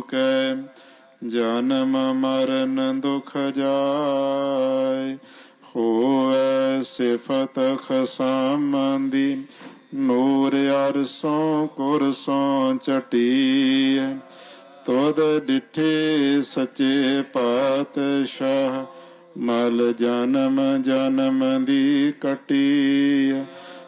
ਕੈ ਜਨਮ ਮਰਨ ਦੁਖ ਜਾਏ। ਹੋਵੇ ਸਿਫਤ ਖਸਾਮੰਦੀ, ਨੂਰ ਅਰਸੋਂ ਕੁਰਸੋਂ ਚਟੀਐ। ਤੋਦ ਡਿਠੇ ਸੱਚੇ ਪਾਤਸ਼ਾਹ, ਮਲ ਜਨਮ ਜਨਮ ਦੀ ਕਟੀ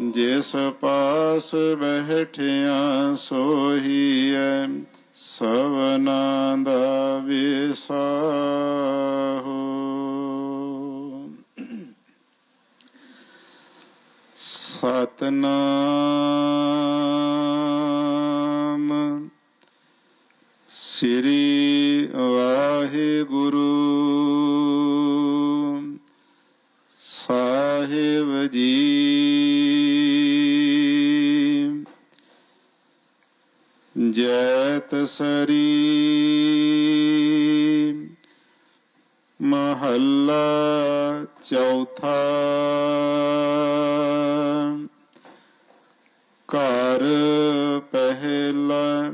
ਜਿਸ ਪਾਸ ਬਹਿਠਿਆ ਸੋਹੀਐ ਸਵਨਾ ਦਾ ਵਿਸਾਹੁ। ਸਤਨਾਮ ਸ੍ਰੀ ਵਾਹਿਗੁਰੂ। ਸਾਹਿਬ ਜੀ ਜੈਤ ਸਰੀ ਮਹੱਲਾ ਚੌਥਾ। ਘਰ ਪਹਿਲਾ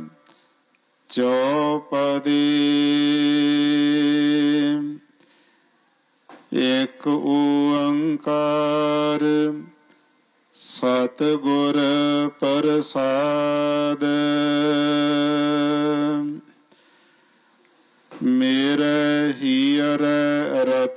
ਚੌਪਦੀ। ਇੱਕ ਓੰਕਾਰ ਸਤਿਗੁਰ ਪ੍ਰਸਾਦ।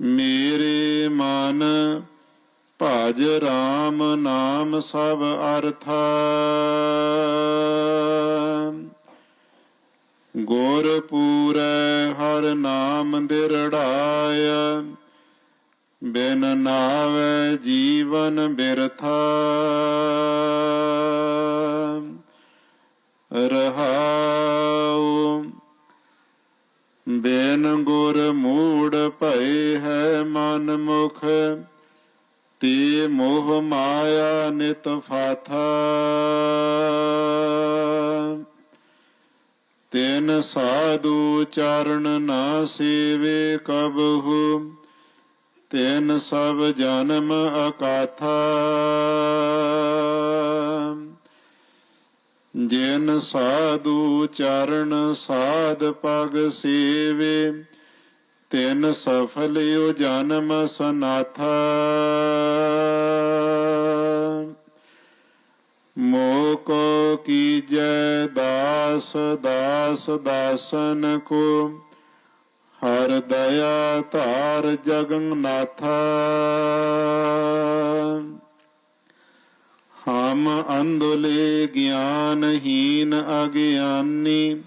ਮੇਰੇ ਮਨ ਭਜ RAM ਨਾਮ ਸਭ ਅਰਥਾ। ਗੁਰ ਪੂਰੈ ਹਰ ਨਾਮ ਦਿਰੜਾਇਆ। ਬਿਨ ਨਾਵੇ ਜੀਵਨ ਬਿਰਥਾ। ਨਿਤ ਫਾਥਾ। ਤੈਨ ਸਾਧੂ ਚਰਨ ਨਾ ਸੇਵੇ ਕਬਹੂ ਤੈਨ ਸਭ ਜਨਮ ਅਕਾਥਾ। ਜਿਨ ਸਾਧੂ ਚਰਨ ਸਾਧ ਪਗ ਸੇਵੇ, ਤਿਨ ਸਫਲਿਓ ਜਨਮ ਸਨਾਥਾ। ਮੋਕੋ ਕੀਜੈ ਦਾਸ ਦਾਸ ਦਾਸਨ ਕੋ। ਹਰ ਦਇਆ ਧਾਰ ਜਗਨਨਾਥਾ। ਹਮ ਅੰਧਲੇ ਗਿਆਨਹੀਨ ਅਗਿਆਨੀ।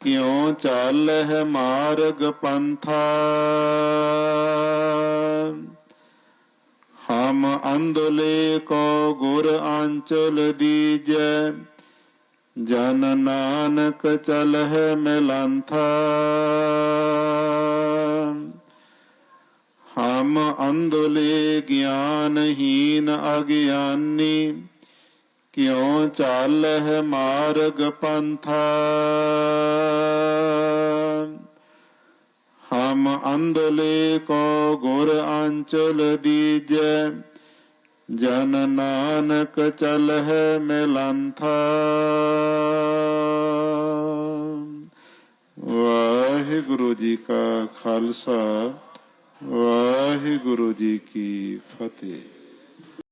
ਕਿਉ ਚੱਲ ਹੈ ਮਾਰਗ ਪੰਥਾ। ਹਮ ਅੰਧਲੇ ਕੋ ਗੁਰ ਆਂਚਲ ਦੀਜੈ, ਜਨ ਨਾਨਕ ਚਲ ਹੈ ਮਿਲੰਥਾ। ਹਮ ਅੰਧਲੇ ਗਿਆਨਹੀਨ ਅਗਿਆਨੀ, ਕਿਉ ਚਾਲਹਿ ਮਾਰਗ ਪੰਥਾ। ਹਮ ਅੰਧਲੇ ਕੋ ਗੁਰ ਆਂਚਲ ਦੀਜੈ, ਜਨ ਨਾਨਕ ਚਲਹਿ ਮਿਲੰਥਾ। ਵਾਹਿਗੁਰੂ ਜੀ ਕਾ ਖਾਲਸਾ, ਵਾਹਿਗੁਰੂ ਜੀ ਕੀ ਫਤਿਹ।